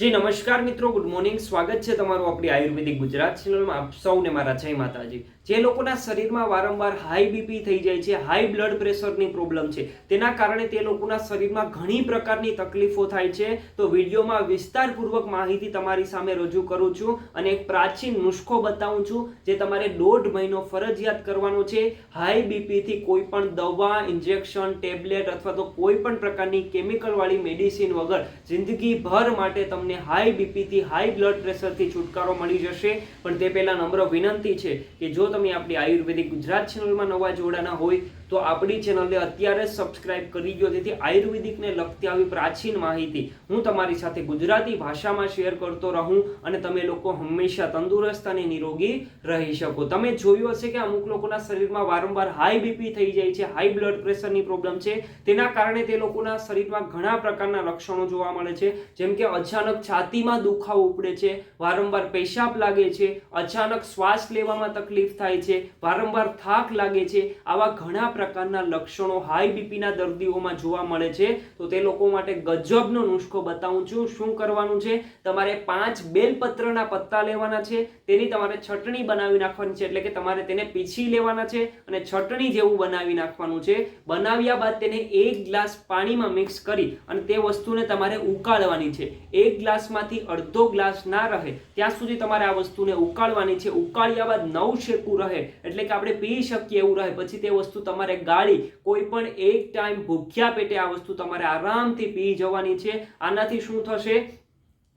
જી, નમસ્કાર મિત્રો good morning સ્વાગત છે તમારું આપણી આયુર્વેદિક ગુજરાત ચેનલમાં આપ સૌને મારા જય માતાજી. જે લોકોના શરીરમાં વારંવાર હાઈ બીપી થઈ જાય છે હાઈ બ્લડ પ્રેશરની પ્રોબ્લેમ છે, તેના કારણે તે લોકોના શરીરમાં ઘણી પ્રકારની તકલીફો થાય છે. તો વિડીયોમાં વિસ્તારપૂર્વક માહિતી તમારી સામે રજૂ કરું છું અને એક પ્રાચીન નુસ્ખો બતાવું છું, જે તમારે દોઢ મહિનો ફરજિયાત કરવાનો છે. હાઈ બીપીથી કોઈ પણ દવા ઇન્જેક્શન ટેબ્લેટ અથવા તો કોઈ પણ પ્રકારની કેમિકલવાળી મેડિસિન વગર જિંદગીભર માટે તમને હાઈ બીપીથી હાઈ બ્લડ પ્રેશરથી છુટકારો મળી જશે. પણ તે પહેલાં નમ્ર વિનંતી છે કે જો તમે આપણી આયુર્વેદિક ગુજરાત ચેનલમાં નવા જોડાના હોય, તો આપણી ચેનલને અત્યારે જ સબસ્ક્રાઇબ કરી દો. જેથી આયુર્વેદિકને લગતી આવી પ્રાચીન માહિતી હું તમારી સાથે ગુજરાતી ભાષામાં શેર કરતો રહું અને તમે લોકો હંમેશા તંદુરસ્ત અને નિરોગી રહી શકો. તમે જોયું હશે કે અમુક લોકોના શરીરમાં વારંવાર હાઈ બીપી થઈ જાય છે હાઈ બ્લડ પ્રેશરની પ્રોબ્લેમ છે. તેના કારણે તે લોકોના શરીરમાં ઘણા પ્રકારના લક્ષણો જોવા મળે છે. જેમ કે અચાનક છાતીમાં દુખાવો ઉપડે છે, વારંવાર પેશાબ લાગે છે, અચાનક શ્વાસ લેવામાં તકલીફ થાય છે, વારંવાર થાક લાગે છે, આવા ઘણા પ્રકારના લક્ષણો હાઈ બીપીના દર્દીઓમાં જોવા મળે છે. તો તે લોકો માટે ગજબનો નુસ્ખો બતાવું છું. શું કરવાનું છે? તમારે પાંચ બેલપત્રના પત્તા લેવાના છે. તેની તમારે છટણી બનાવી નાખવાની છે, એટલે કે તમારે તેને પીછી લેવાના છે અને છટણી જેવું બનાવી નાખવાનું છે. બનાવ્યા બાદ તેને એક ગ્લાસ પાણીમાં મિક્સ કરી અને તે વસ્તુને તમારે ઉકાળવાની છે. એક ગ્લાસમાંથી અડધો ગ્લાસ ના રહે, ત્યાં સુધી તમારે આ વસ્તુને ઉકાળવાની છે. ઉકાળ્યા બાદ નવ શેકું રહે, એટલે કે આપણે પી શકીએ એવું રહે. પછી તે વસ્તુ તમારે ગાળી, કોઈ પણ એક ટાઈમ ભૂખ્યા પેટે આ વસ્તુ તમારે આરામથી પી જવાની છે. આનાથી શું થશે?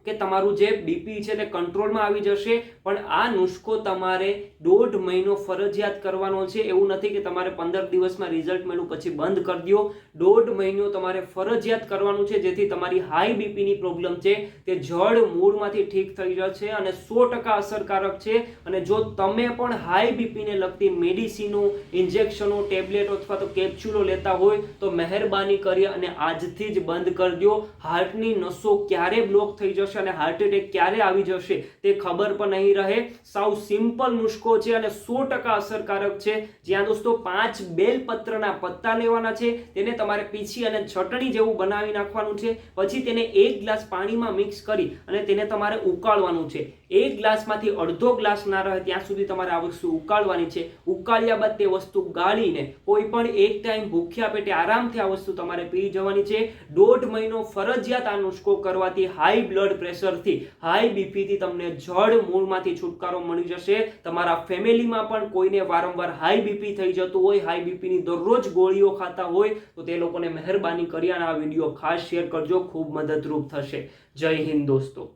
કે તમારું જે બીપી છે તે કંટ્રોલમાં આવી જશે, પણ આ નુસ્ખો તમારે દોઢ મહિનો ફરજિયાત કરવાનો છે. એવું નથી કે તમારે પંદર દિવસમાં રિઝલ્ટ મળ્યું પછી બંધ કરી દો. દોઢ મહિનો તમારે ફરજિયાત કરવાનું છે, જેથી તમારી હાઈ બીપીની પ્રોબ્લેમ છે તે જડ મૂળમાંથી ઠીક થઈ જશે અને સો ટકા અસરકારક છે. અને જો તમે પણ હાઈ બીપીને લગતી મેડિસિનો ઇન્જેક્શનો ટેબ્લેટો અથવા તો કેપ્સ્યુલો લેતા હોય, તો મહેરબાની કરી અને આજથી જ બંધ કરી દો. હાર્ટની નસો ક્યારે બ્લોક થઈ જશે અને હાર્ટ એટેક ક્યારે આવી જશે તે ખબર પણ નહીં રહે. સાવ સિમ્પલ નુસ્ખો છે અને સો ટકા અસરકારક છે. જ્યાં દોસ્તો પાંચ બેલપત્રના પત્તા લેવાના છે. તેને તમારે પીછી અને ચટણી જેવું બનાવી નાખવાનું છે. પછી તેને એક ગ્લાસ પાણીમાં મિક્સ કરી અને તેને તમારે ઉકાળવાનું છે. એક ગ્લાસમાંથી અડધો ગ્લાસ ના રહે ત્યાં સુધી તમારે આ વસ્તુ ઉકાળવાની છે. ઉકાળ્યા બાદ તે વસ્તુ ગાળીને કોઈ પણ એક ટાઈમ ભૂખ્યા પેટે આરામથી આ વસ્તુ તમારે પી જવાની છે. દોઢ મહિનો ફરજિયાત આ નુસ્ખો કરવાથી હાઈ બ્લડ પ્રેશરથી હાઈ બીપીથી તમને જડ મૂળમાંથી છુટકારો મળી જશે. તમારા ફેમિલીમાં પણ કોઈને વારંવાર હાઈ બીપી થઈ જતું હોય હાઈ બીપીની દરરોજ ગોળીઓ ખાતા હોય, તો તે લોકોને મહેરબાની કરી અને આ વીડિયો ખાસ શેર કરજો. ખૂબ મદદરૂપ થશે. જય હિન્દ દોસ્તો.